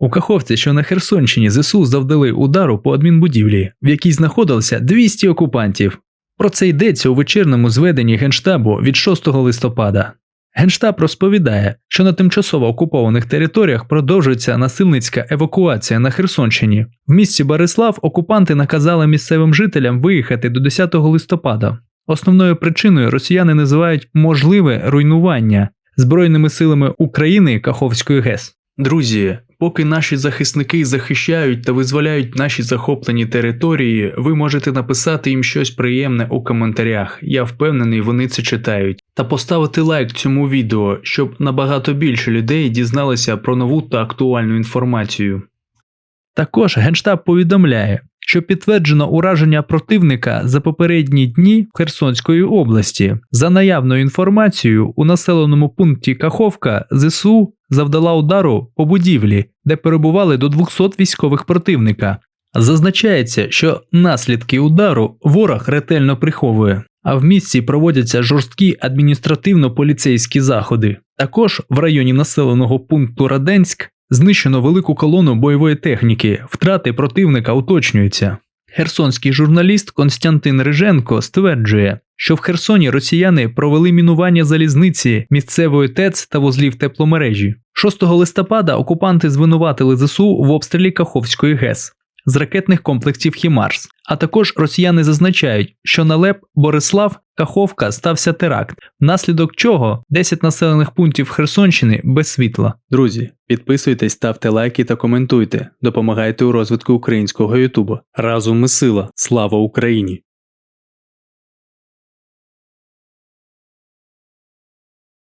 У Каховці, що на Херсонщині, ЗСУ завдали удару по адмінбудівлі, в якій знаходилося 200 окупантів. Про це йдеться у вечірному зведенні Генштабу від 6 листопада. Генштаб розповідає, що на тимчасово окупованих територіях продовжується насильницька евакуація на Херсонщині. В місті Борислав окупанти наказали місцевим жителям виїхати до 10 листопада. Основною причиною росіяни називають можливе руйнування збройними силами України Каховської ГЕС. Друзі, поки наші захисники захищають та визволяють наші захоплені території, ви можете написати їм щось приємне у коментарях. Я впевнений, вони це читають. Та поставити лайк цьому відео, щоб набагато більше людей дізналися про нову та актуальну інформацію. Також Генштаб повідомляє, що підтверджено ураження противника за попередні дні в Херсонської області. За наявною інформацією, у населеному пункті Каховка ЗСУ завдала удару по будівлі, де перебували до 200 військових противника. Зазначається, що наслідки удару ворог ретельно приховує, а в місті проводяться жорсткі адміністративно-поліцейські заходи. Також в районі населеного пункту Раденськ знищено велику колону бойової техніки, втрати противника уточнюються. Херсонський журналіст Константин Риженко стверджує, що в Херсоні росіяни провели мінування залізниці, місцевої ТЕЦ та вузлів тепломережі. 6 листопада окупанти звинуватили ЗСУ в обстрілі Каховської ГЕС з ракетних комплексів Хімарс. А також росіяни зазначають, що на ЛЕП Борислав Каховка стався теракт, внаслідок чого 10 населених пунктів Херсонщини без світла. Друзі, підписуйтесь, ставте лайки та коментуйте. Допомагайте у розвитку українського Ютубу. Разом ми сила. Слава Україні!